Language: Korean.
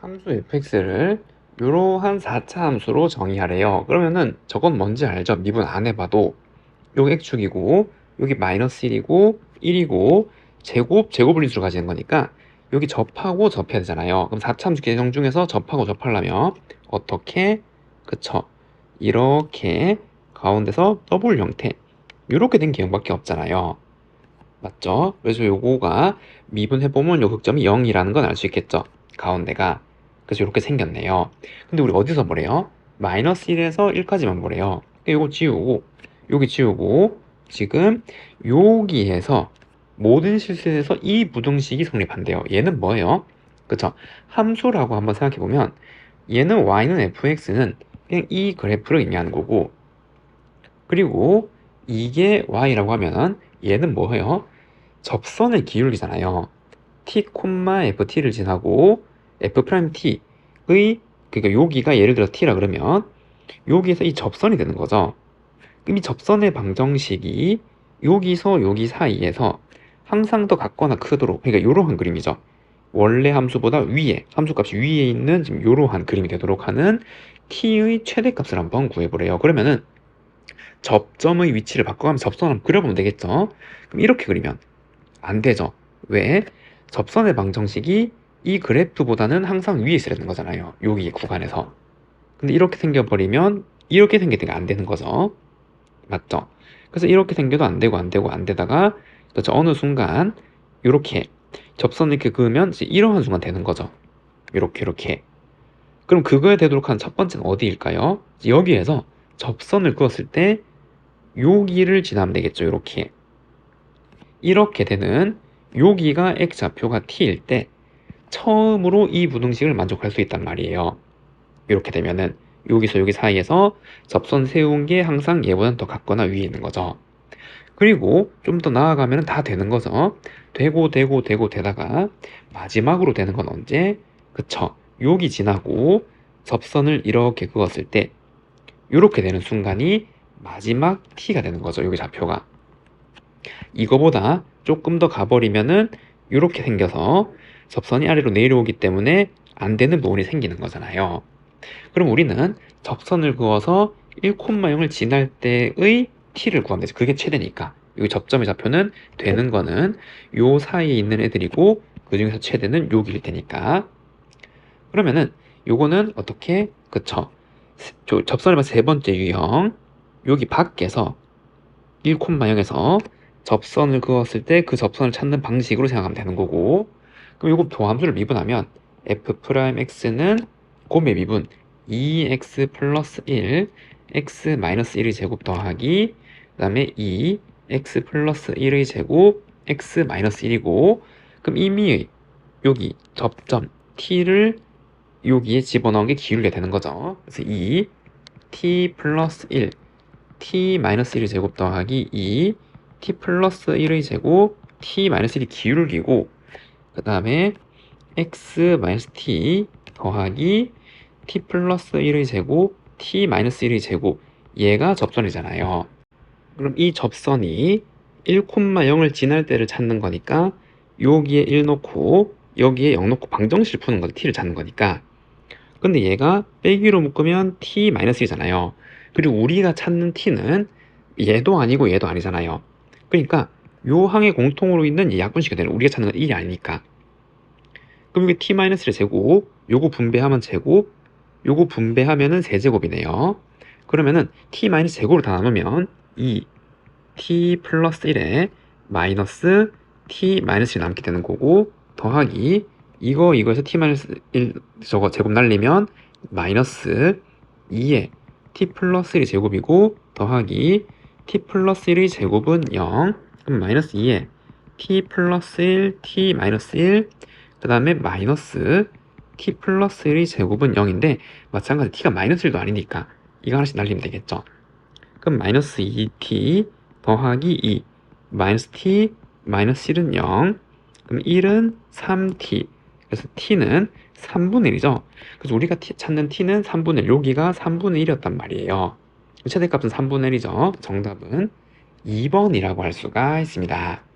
함수 fx를 이러한 4차 함수로 정의하래요. 그러면은 저건 뭔지 알죠? 미분 안 해봐도 여기 x축이고 여기 마이너스 1이고 1이고 제곱 제곱 분리수를 가지는 거니까 여기 접하고 접해야 되잖아요. 그럼 4차 함수 계정 중에서 접하고 접하려면 어떻게 그쵸? 이렇게 가운데서 더블 형태 이렇게 된 개형밖에 없잖아요. 맞죠? 그래서 요거가 미분해보면 요 극점이 0이라는 건 알 수 있겠죠? 가운데가 그래서 이렇게 생겼네요. 근데 우리 어디서 보래요? 마이너스 1에서 1까지만 보래요. 이거 지우고 여기 지우고 지금 여기에서 모든 실수에서 이 부등식이 성립한대요. 얘는 뭐예요? 그쵸? 함수라고 한번 생각해 보면 얘는 y는 fx는 그냥 이 그래프를 의미하는 거고 그리고 이게 y라고 하면은 얘는 뭐예요? 접선의 기울기잖아요. t, ft를 지나고 f't의 그러니까 여기가 예를 들어 t라 그러면 여기에서 이 접선이 되는 거죠. 그럼 이 접선의 방정식이 여기서 여기 사이에서 항상 더 같거나 크도록 그러니까 이러한 그림이죠. 원래 함수보다 위에 함수값이 위에 있는 지금 이러한 그림이 되도록 하는 t의 최대값을 한번 구해보래요. 그러면은 접점의 위치를 바꿔가면서 접선을 한번 그려보면 되겠죠. 그럼 이렇게 그리면 안 되죠. 왜? 접선의 방정식이 이 그래프보다는 항상 위에 되는 거잖아요. 여기 구간에서. 근데 이렇게 생겨버리면 이렇게 생기니까 안 되는 거죠. 맞죠? 그래서 이렇게 생겨도 안 되고 안 되고 안 되다가 그렇죠. 어느 순간 이렇게 접선을 이렇게 그으면 이러한 순간 되는 거죠. 이렇게 이렇게. 그럼 그거에 되도록 한 첫 번째는 어디일까요? 여기에서 접선을 그었을 때 여기를 지나면 되겠죠. 이렇게. 이렇게 되는 여기가 x좌표가 t일 때 처음으로 이 부등식을 만족할 수 있단 말이에요. 이렇게 되면은 여기서 여기 사이에서 접선 세운 게 항상 얘보다는 더 같거나 위에 있는 거죠. 그리고 좀 더 나아가면 다 되는 거죠. 되고 되고 되고 되다가 마지막으로 되는 건 언제? 그쵸. 여기 지나고 접선을 이렇게 그었을 때 이렇게 되는 순간이 마지막 t가 되는 거죠. 여기 좌표가. 이거보다 조금 더 가버리면은 이렇게 생겨서 접선이 아래로 내려오기 때문에 안 되는 부분이 생기는 거잖아요. 그럼 우리는 접선을 그어서 1,0을 지날 때의 t를 구하면 되죠. 그게 최대니까. 여기 접점의 좌표는 되는 거는 요 사이에 있는 애들이고 그 중에서 최대는 여기일 테니까. 그러면은 요거는 어떻게 그쵸? 접선을 세 번째 유형 여기 밖에서 1,0에서 접선을 그었을 때 그 접선을 찾는 방식으로 생각하면 되는 거고 그럼 이거 도함수를 미분하면 f'x는 곰의 미분 2x 플러스 1 x 마이너스 1의 제곱 더하기 그 다음에 2 x 플러스 1의 제곱 x 마이너스 1이고 그럼 이미 여기 접점 t를 여기에 집어넣은 게 기울게 되는 거죠. 그래서 2 t 플러스 1 t 마이너스 1의 제곱 더하기 2 t 플러스 1의 제곱 t 마이너스 1이 기울기고 그 다음에 x 마이너스 t 더하기 t 플러스 1의 제곱 t 마이너스 1의 제곱 얘가 접선이잖아요. 그럼 이 접선이 1,0을 지날 때를 찾는 거니까 여기에 1 놓고 여기에 0 놓고 방정식을 푸는 거죠. t를 찾는 거니까. 근데 얘가 빼기로 묶으면 t 마이너스 1이잖아요. 그리고 우리가 찾는 t는 얘도 아니고 얘도 아니잖아요. 그러니까 요 항의 공통으로 있는 이 약분식이 되는 우리가 찾는 건 1이 아니니까. 그럼 이게 t-의 제곱, 요거 분배하면 제곱, 요거 분배하면은 세제곱이네요. 그러면은 t-제곱을 다 나누면 2 t 플러스 1에 마이너스 t-1이 남게 되는 거고 더하기 이거 이거에서 t-1 저거 제곱 날리면 마이너스 2에 t 플러스 1이 제곱이고 더하기 t 플러스 1의 제곱은 0 그럼 마이너스 2에 t 플러스 1 t 마이너스 1 그 다음에 마이너스 t 플러스 1의 제곱은 0인데 마찬가지 t가 마이너스 1도 아니니까 이거 하나씩 날리면 되겠죠? 그럼 마이너스 2t 더하기 2 마이너스 t 마이너스 1은 0 그럼 1은 3t 그래서 t는 3분의 1이죠? 그래서 우리가 t, 찾는 t는 3분의 1 여기가 3분의 1이었단 말이에요. 최대값은 3분의 1이죠? 정답은 2번이라고 할 수가 있습니다